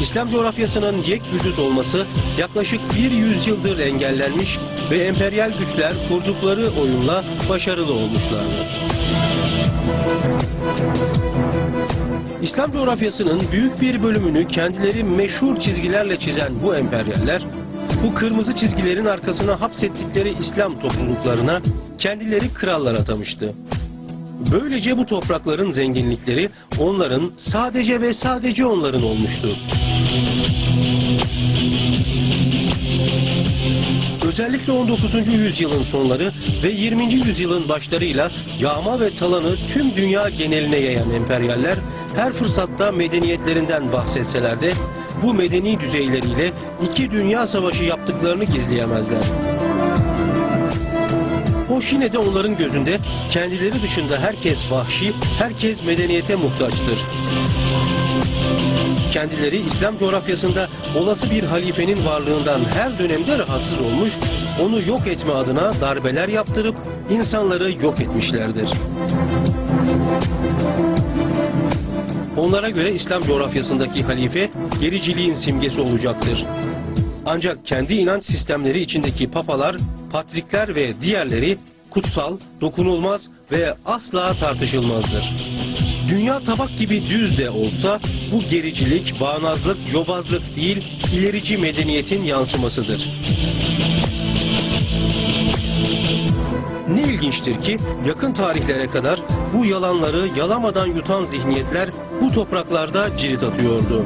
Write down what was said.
İslam coğrafyasının yek vücut olması yaklaşık bir yüzyıldır engellenmiş ve emperyal güçler kurdukları oyunla başarılı olmuşlardı. İslam coğrafyasının büyük bir bölümünü kendileri meşhur çizgilerle çizen bu emperyaller, bu kırmızı çizgilerin arkasına hapsettikleri İslam topluluklarına kendileri krallar atamıştı. Böylece bu toprakların zenginlikleri onların sadece ve sadece onların olmuştu. Özellikle 19. yüzyılın sonları ve 20. yüzyılın başlarıyla yağma ve talanı tüm dünya geneline yayan emperyaller her fırsatta medeniyetlerinden bahsetseler de bu medeni düzeyleriyle iki dünya savaşı yaptıklarını gizleyemezler. Hoş yine de onların gözünde kendileri dışında herkes vahşi, herkes medeniyete muhtaçtır. Kendileri İslam coğrafyasında olası bir halifenin varlığından her dönemde rahatsız olmuş, onu yok etme adına darbeler yaptırıp insanları yok etmişlerdir. Onlara göre İslam coğrafyasındaki halife gericiliğin simgesi olacaktır. Ancak kendi inanç sistemleri içindeki papalar, patrikler ve diğerleri kutsal, dokunulmaz ve asla tartışılmazdır. Dünya tabak gibi düz de olsa bu gericilik, bağnazlık, yobazlık değil, ilerici medeniyetin yansımasıdır. Ne ilginçtir ki yakın tarihlere kadar bu yalanları yalamadan yutan zihniyetler bu topraklarda cirit atıyordu.